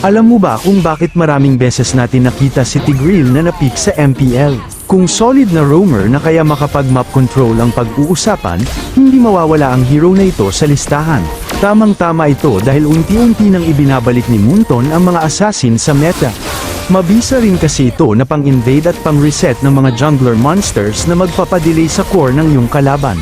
Alam mo ba kung bakit maraming beses natin nakita si Tigreal na napik sa MPL? Kung solid na roamer na kaya makapag-map control ang pag-uusapan, hindi mawawala ang hero na ito sa listahan. Tamang-tama ito dahil unti-unti nang ibinabalik ni Munton ang mga assassin sa meta. Mabisa rin kasi ito na pang-invade at pang-reset ng mga jungler monsters na magpapadelay sa core ng iyong kalaban.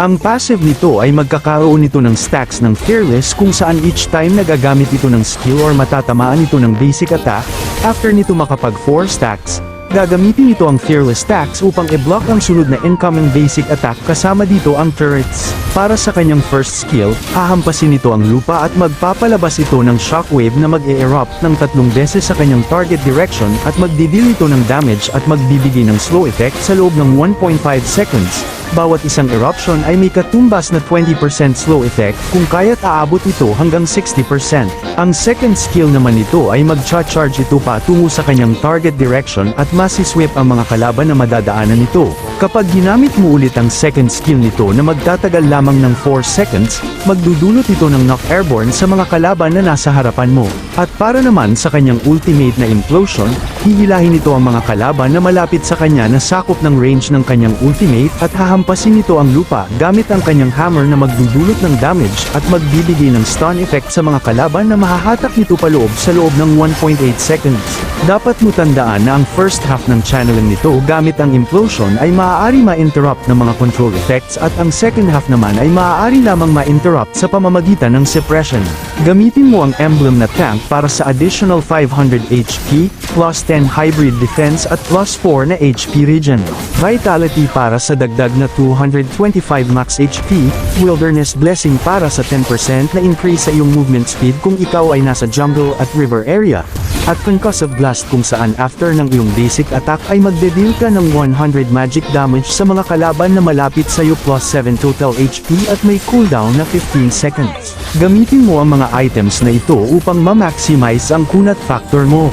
Ang passive nito ay magkakaroon nito ng stacks ng Fearless kung saan each time nagagamit ito ng skill or matatamaan ito ng basic attack, after nito makapag 4 stacks, gagamitin ito ang Fearless stacks upang i-block ang sunod na incoming basic attack kasama dito ang turrets. Para sa kanyang first skill, hahampasin nito ang lupa at magpapalabas ito ng shockwave na mag-e-erupt ng tatlong beses sa kanyang target direction at magdidil ito ng damage at magbibigay ng slow effect sa loob ng 1.5 seconds. Bawat isang eruption ay may katumbas na 20% slow effect kung kaya't aabot ito hanggang 60%. Ang second skill naman nito ay mag-charge ito pa tungo sa kanyang target direction at masiswip ang mga kalaban na madadaanan nito. Kapag ginamit mo ulit ang second skill nito na magtatagal lamang ng 4 seconds, magdudulot ito ng knock airborne sa mga kalaban na nasa harapan mo. At para naman sa kanyang ultimate na implosion, hihilahin ito ang mga kalaban na malapit sa kanya na sakop ng range ng kanyang ultimate at hahampasin nito ang lupa gamit ang kanyang hammer na magdudulot ng damage at magbibigay ng stun effect sa mga kalaban na mahahatak nito paloob sa loob ng 1.8 seconds. Dapat mo tandaan na ang first half ng channeling nito gamit ang implosion ay maaari ma-interrupt ng mga control effects at ang second half naman ay maaari lamang ma-interrupt sa pamamagitan ng suppression. Gamitin mo ang emblem na tank para sa additional 500 HP, plus 10 hybrid defense at plus 4 na HP regen. Vitality para sa dagdag na 225 max HP, Wilderness Blessing para sa 10% na increase sa iyong movement speed kung ikaw ay nasa jungle at river area, at Concussive Blast kung saan after ng iyong basic attack ay magde-deal ka ng 100 magic damage sa mga kalaban na malapit sa iyo plus 7 total HP at may cooldown na 15 seconds. Gamitin mo ang mga items na ito upang ma-maximize ang kunat factor mo.